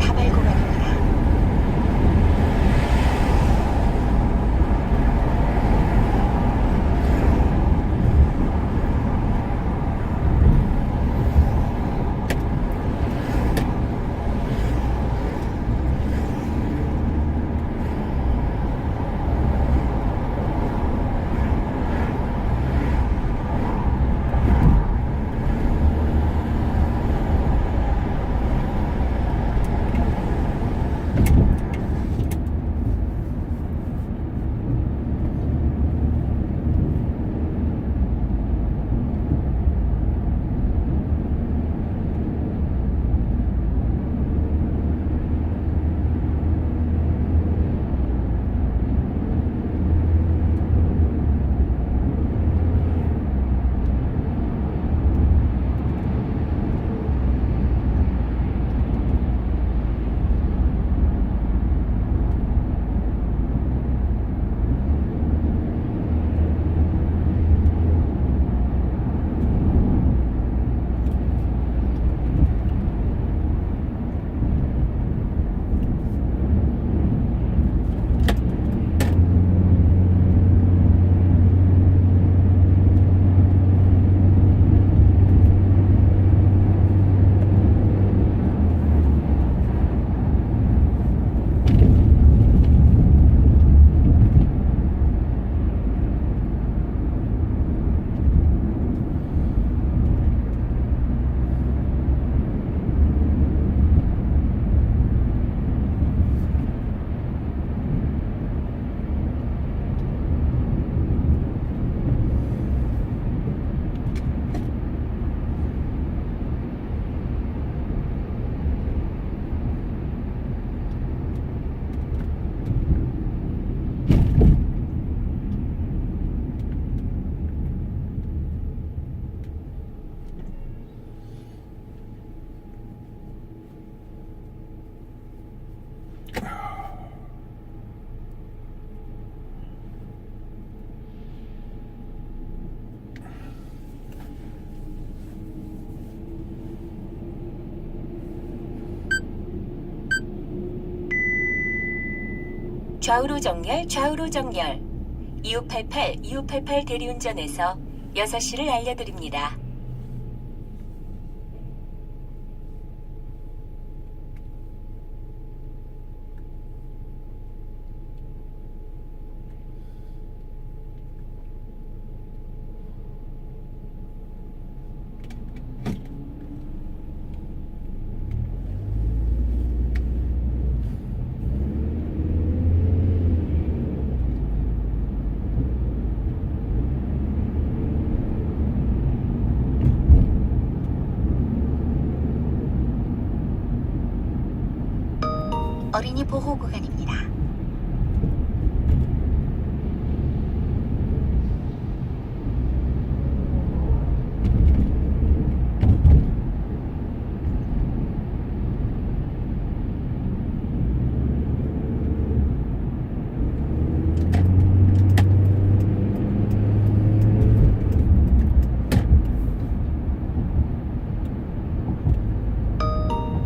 Have 좌우로 정렬, 좌우로 정렬. 2588, 2588 대리운전에서 6시를 알려드립니다. 어린이 보호 구간입니다.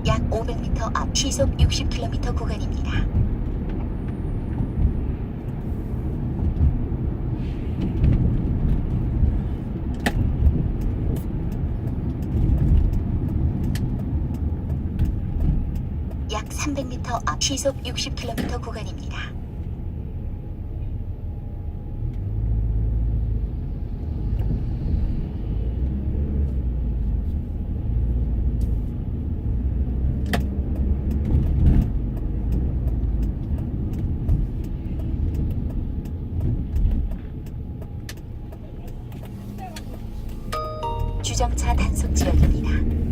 약 500m 앞 시속 60km 구간입니다. 약 300m 앞 시속 60km 구간입니다. 주정차 단속 지역입니다.